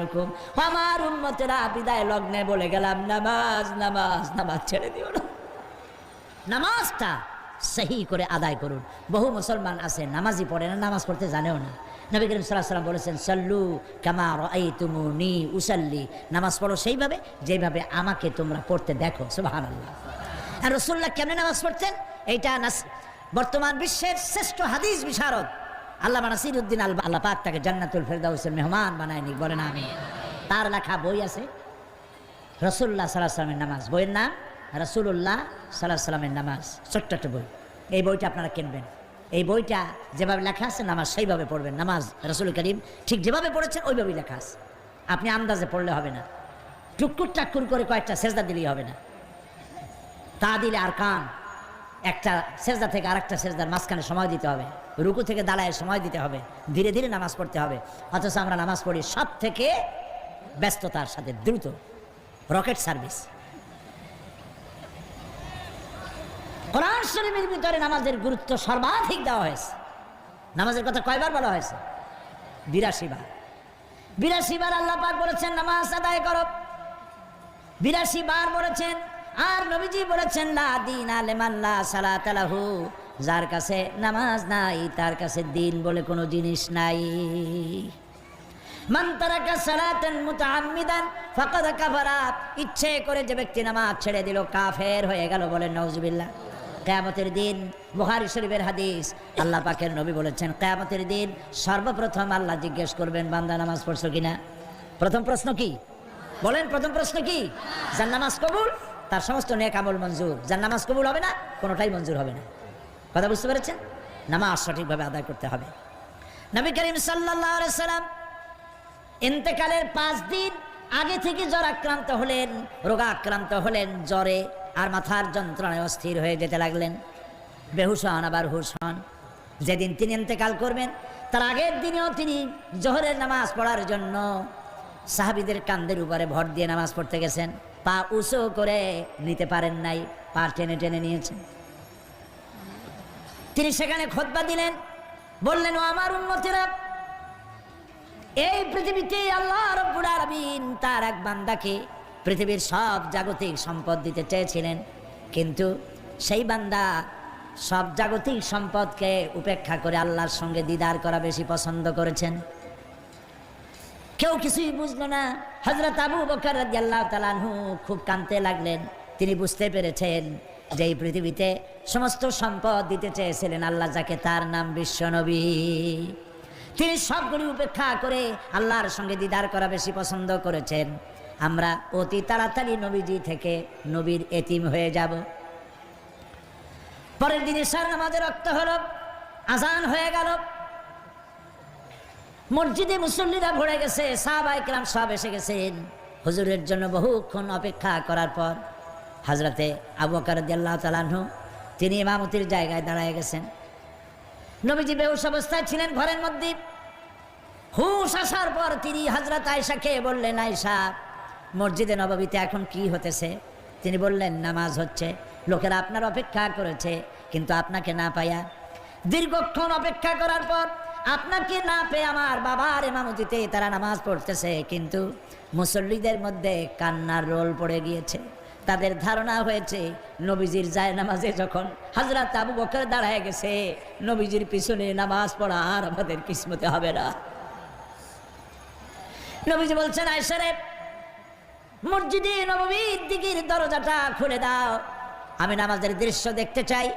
হুকুম আমার উন্মতেরা বিদায় লগ্নে বলে গেলাম, নামাজ নামাজ নামাজ ছেড়ে দিও না। নামাজটা সহি করে আদায় করুন। বহু মুসলমান আছে, নামাজই পড়ে না, নামাজ পড়তে জানেও না। নবী করিম সাল্লাম বলেছেন, সল্লু কামার এই তুমু নি উসাল্লি। নামাজ পড়ো সেইভাবে, যেভাবে আমাকে তোমরা পড়তে দেখো। সুবাহান আল্লাহ আর রসুল্লাহ কেমনে নামাজ পড়তেন? এইটা বর্তমান বিশ্বের শ্রেষ্ঠ হাদিস, বিশারদ। আল্লাহ নাসির উদ্দিন আল আল্লাহ পাক তাকে জান্নাতুল ফেরদাউসের মেহমান বানায়নি বলেন আমি। তার লেখা বই আছে রসুল্লাহ সাল্লাহ সাল্লামের নামাজ। বইয়ের নাম রসুল্লাহ সাল্লাহ সাল্লামের নামাজ। ছোট্ট একটা বই। এই বইটা আপনারা কিনবেন। এই বইটা যেভাবে লেখা আছে, নামাজ সেইভাবে পড়বেন। নামাজ রসুল করিম ঠিক যেভাবে পড়েছেন, ওইভাবেই লেখা আছে। আপনি আন্দাজে পড়লে হবে না। টুকুর টাক্কুর করে কয়েকটা সেজদা দিলেই হবে না। তা দিলে আর কান একটা সেজদা থেকে আরেকটা সেজদার মাঝখানে সময় দিতে হবে। রুকু থেকে দাঁড়ায় সময় দিতে হবে। ধীরে ধীরে নামাজ পড়তে হবে। অথচ আমরা নামাজ পড়ি সব থেকে ব্যস্ততার সাথে, দ্রুত। Rocket service. কোরআন শরীফের ভিতরে নামাজের গুরুত্ব সর্বাধিক দেওয়া হয়েছে। নামাজের কথা কয়বার বলা হয়েছে? বিরাশি বার। বিরাশি বার আল্লাহ বলেছেন, নামাজ আদায় করো। বিরাশি বার বলেছেন আর নবীজি বলেছেন, লা দিন আলেমাল্লা সালাত আলাহু যার কাছে নামাজ নাই, তার কাছে দিন বলে কোনো জিনিস নাই। মান তারাকা সালাতান মুতাআম্মিদান, ফাকাদ কাফারা। ইচ্ছে করে যে ব্যক্তি নামাজ ছেড়ে দিল, কাফের হয়ে গেল বলেন নাউজুবিল্লাহ কিয়ামতের দিন, বুখারী শরীফের হাদিস, আল্লাহ পাকের নবী বলেছেন, কিয়ামতের দিন সর্বপ্রথম আল্লাহ জিজ্ঞেস করবেন, বান্দা নামাজ পড়ছো কিনা? প্রথম প্রশ্ন কি? বলেন, প্রথম প্রশ্ন কি? যার নামাজ কবুল? তার সমস্ত নেক আমল মঞ্জুর। যার নামাজ কবুল হবে না, কোনোটাই মঞ্জুর হবে না। কথা বুঝতে পেরেছেন? নামাজ সঠিকভাবে আদায় করতে হবে। নবী করিম সাল্লাম ইন্তেকালের পাঁচ দিন আগে থেকে জ্বর আক্রান্ত হলেন, রোগা আক্রান্ত হলেন, জ্বরে আর মাথার যন্ত্রণায় অস্থির হয়ে যেতে লাগলেন। বেহুশ হন, আবার হুশ হন। যেদিন তিনি ইন্তেকাল করবেন, তার আগের দিনেও তিনি জোহরের নামাজ পড়ার জন্য সাহাবিদের কান্দের উপরে ভর দিয়ে নামাজ পড়তে গেছেন। পা উঁচু করে নিতে পারেন নাই, পা টেনে টেনে নিয়েছেন তিনি সেখানে খোদবা দিলেন, বললেন, ও আমার উন্নতিরা এই পৃথিবীতে আল্লাহ তার এক বান্দাকে পৃথিবীর সব জাগতিক সম্পদ দিতে চেয়েছিলেন, কিন্তু সেই বান্দা সব জাগতিক সম্পদকে উপেক্ষা করে আল্লাহর সঙ্গে দিদার করা বেশি পছন্দ করেছেন। কেউ কিছুই বুঝলো না। হজরত আবু বকর তাআলা খুব কাঁদতে লাগলেন। তিনি বুঝতে পেরেছেন যে এই পৃথিবীতে সমস্ত সম্পদ দিতে চেয়েছিলেন আল্লাহ, যাকে তার নাম বিশ্বনবী তিনি সবগুলি উপেক্ষা করে আল্লাহর সঙ্গে দিদার করা বেশি পছন্দ করেছেন। আমরা অতি তাড়াতাড়ি নবীজি থেকে নবীর এতিম হয়ে যাব। পরের দিনে সার নামাজের রক্ত হলো, আজান হয়ে গেল। মসজিদে মুসল্লিরা ভরে গেছে সাহাবাই কেরাম সব এসে গেছেন। হুজুরের জন্য বহুক্ষণ অপেক্ষা করার পর হাজরাতে আবু তালাহু তিনি ইমামতির জায়গায় দাঁড়ায় গেছেন। নবীজি বেহুশ অবস্থায় ছিলেন ঘরের মধ্যে। হুশ আসার পর তিনি হাজরত আয়সাকে বললেন আয়সা মসজিদে নববীতে এখন কি হতেছে? তিনি বললেন, নামাজ হচ্ছে। লোকেরা আপনার অপেক্ষা করেছে, কিন্তু আপনাকে না পাইয়া দীর্ঘক্ষণ অপেক্ষা করার পর আপনাকে না পেয়ে আমার বাবার এমামতিতে তারা নামাজ পড়তেছে, কিন্তু মুসল্লিদের মধ্যে কান্নার রোল পড়ে গিয়েছে। তাদের ধারণা হয়েছে, নবীজির যায় নামাজে যখন হাজরাত আবু বকর দাঁড়ায় গেছে, নবীজির পিছনে নামাজ পড়া আর আমাদের কিসমতে হবে না। নবীজি বলছেন আয়সারে মসজিদে নবমীর দিকের দরজাটা খুলে দাও। আমি নামাজের দৃশ্য দেখতে চাই।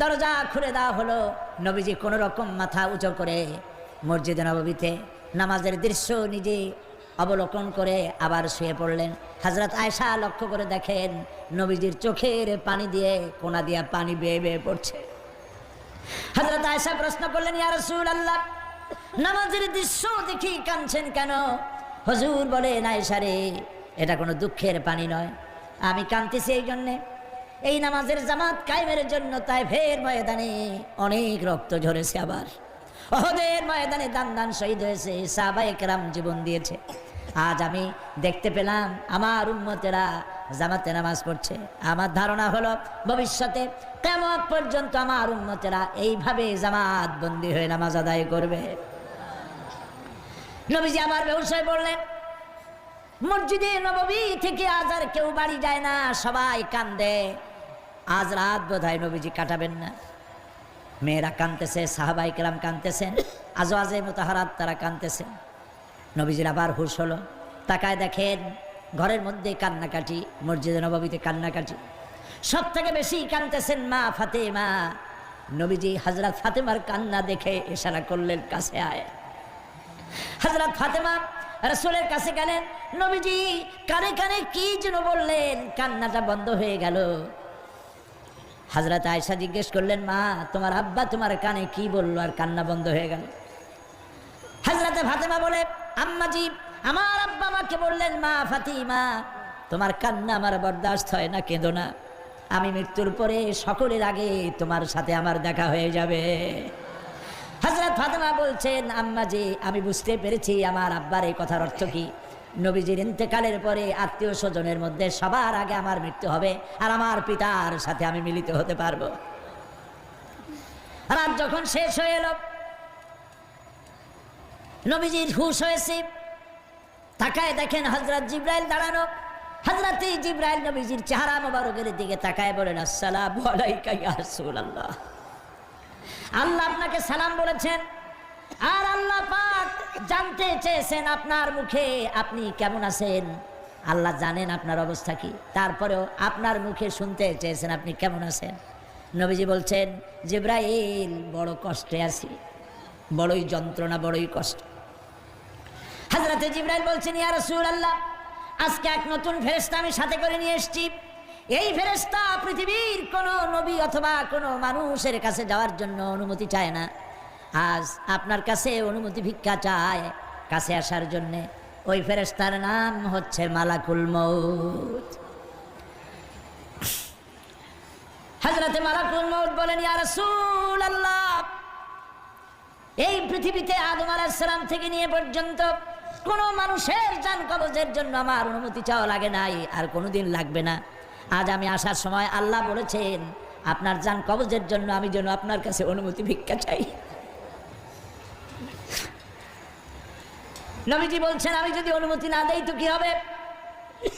দরজা খুলে দেওয়া হলো। নবীজি কোনো রকম মাথা উঁচু করে মসজিদে নববীতে নামাজের দৃশ্য নিজে অবলোকন করে আবার শুয়ে পড়লেন। হাজরত আয়সা লক্ষ্য করে দেখেন নবীজির চোখের পানি দিয়ে কোনা দিয়া পানি বেয়ে বেয়ে পড়ছে। হাজরত আয়সা প্রশ্ন করলেন, ইয়া রাসূল আল্লাহ নামাজের দৃশ্য দেখি কাঁদছেন কেন? হুজুর বলেন আয়সা রে, এটা কোনো দুঃখের পানি নয়। আমি কাঁদতেছি এই জন্যে এই নামাজের জামাত কায়েমের জন্য তাই ফের ময়দানে অনেক রক্ত ঝরেছে আবার। অহদের ময়দানে দান দান শহীদ হয়েছে সাহাবা একরাম জীবন দিয়েছে। আজ আমি দেখতে পেলাম আমার উম্মতেরা জামাতে নামাজ পড়ছে। আমার ধারণা হলো ভবিষ্যতে কেমন পর্যন্ত আমার উম্মতেরা এইভাবে জামাত বন্দি হয়ে নামাজ আদায় করবে। নবীজি আবার ব্যবসায় বললেন, মসজিদে নববী থেকে আজ আর কেউ বাড়ি যায় না, সবাই কান্দে। আজ রাত বোধ হয় নবীজি কাটাবেন না। মেয়েরা কানতেছে সাহাবাই কেরাম কানতেছেন আজও আজে মোতাহারাত তারা কানতেছেন নবীজির আবার হুশ হলো। তাকায় দেখেন ঘরের মধ্যে কান্নাকাটি, মসজিদে নবাবিতে কান্নাকাটি। সব থেকে বেশি কানতেছেন মা ফাতেমা। নবীজি হজরত ফাতেমার কান্না দেখে ইশারা করলেন, কাছে আয়। হজরত ফাতেমা রসুলের কাছে গেলেন, নবীজি, কানে কানে কি যেন বললেন? কান্নাটা বন্ধ হয়ে গেল। হজরত আয়সা জিজ্ঞেস করলেন, মা, তোমার আব্বা তোমার কানে কি বলল আর কান্না বন্ধ হয়ে গেল? হাজরাতে ফাতেমা বলে আম্মাজি আমার আব্বা আমাকে বললেন, মা ফাতিমা, তোমার কান্না আমার বরদাস্ত হয় না, কেঁদো না। আমি মৃত্যুর পরে সকলের আগে তোমার সাথে আমার দেখা হয়ে যাবে। হজরত ফাতেমা বলছেন আম্মাজি আমি বুঝতে পেরেছি, আমার আব্বার এই কথার অর্থ কি। নবীজির ইন্তেকালের পরে আত্মীয় স্বজনের মধ্যে সবার আগে আমার মৃত্যু হবে আর আমার পিতার সাথে আমি মিলিত হতে পারব। রাত যখন শেষ হয়ে এলো, নবীজির হুশ হয়েছে। তাকায় দেখেন হজরত জিব্রাইল দাঁড়ানো। হজরত জিব্রাইল নবীজির চেহারা মোবারকের দিকে তাকায় বলেন, আসসালাম রাসূলুল্লাহ। আল্লাহ আপনাকে সালাম বলেছেন, আর আল্লাহ পাক জানতে চেয়েছেন আপনার মুখে, আপনি কেমন আছেন? আল্লাহ জানেন আপনার অবস্থা কি। তারপরেও আপনার মুখে শুনতে চেয়েছেন আপনি কেমন আছেন? নবীজি বলছেন, জিব্রাইল, বড় কষ্টে আছি। বড়ই যন্ত্রণা, বড়ই কষ্ট। হাজরাতে জিব্রাইল বলছেন, ইয়া রাসূল আল্লাহ আজকে এক নতুন ফেরেশতা আমি সাথে করে নিয়ে এসেছি। এই ফেরেশতা পৃথিবীর কোনো নবী অথবা কোনো মানুষের কাছে যাওয়ার জন্য অনুমতি চায় না। আজ আপনার কাছে অনুমতি ভিক্ষা চায় কাছে আসার জন্যে ওই ফেরেশতার নাম হচ্ছে মালাকুল মৌত হাজরাতে মালাকুল মৌত বলেন আল্লাহ এই পৃথিবীতে আদম আলাহিসাল্লাম থেকে নিয়ে পর্যন্ত কোনো মানুষের যান কবজের জন্য আমার অনুমতি চাওয়া লাগে নাই, আর কোনোদিন লাগবে না। আজ আমি আসার সময় আল্লাহ বলেছেন, আপনার যান কবজের জন্য আমি যেন আপনার কাছে অনুমতি ভিক্ষা চাই। নবীজি বলছেন, আমি যদি অনুমতি না দেই তো কি হবে?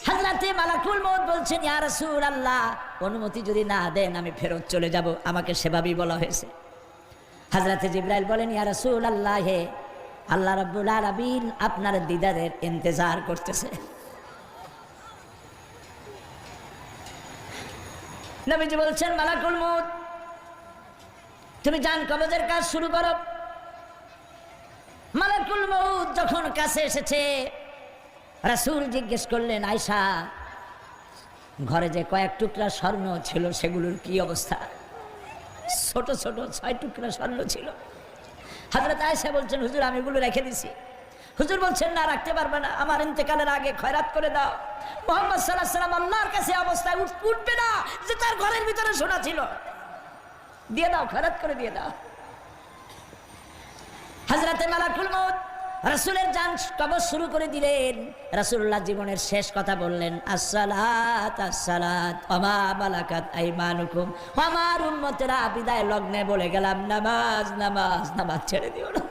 হাজরাতে মালাকুল মত বলছেন, ইয়া রাসূল আল্লাহ অনুমতি যদি না দেন, আমি ফেরত চলে যাব। আমাকে সেভাবেই বলা হয়েছে। হাজরাতে জিব্রাইল বলেন, ইয়া রাসূল আল্লাহ হে আল্লাহ রাব্বুল আলামিন আপনার দিদারের ইন্তজার করতেছে। নবীজি বলছেন, মালাকুল মউত, তুমি জান কবজের কাজ শুরু করো। মালাকুল মউত যখন কাছে এসেছে, রাসূল জিজ্ঞেস করলেন আয়সা ঘরে যে কয়েক টুকরা স্বর্ণ ছিল, সেগুলোর কি অবস্থা? ছোট ছোট ছয় টুকরা স্বর্ণ ছিল। হাজরত আয়সা বলছেন, হুজুর, আমি এগুলো রেখে দিছি। হুজুর বলছেন, না, রাখতে পারবে না। আমার ইন্তেকালের আগে খয়রাত করে দাও। মোহাম্মদ সাল্লাহ সাল্লাম আল্লাহর কাছে অবস্থায় উঠ- উঠবে না যে তার ঘরের ভিতরে সোনা ছিল। দিয়ে দাও, খয়রাত করে দিয়ে দাও। হাজরাতে মালাকুল মত রাসুলের যান কবর শুরু করে দিলেন। রাসুল্লাহ জীবনের শেষ কথা বললেন, আসসালাত আসসালাত, ওমা মালাকাত আইমানুকুম। আমার উম্মতেরা বিদায় লগ্নে বলে গেলাম, নামাজ নামাজ নামাজ ছেড়ে দিও না।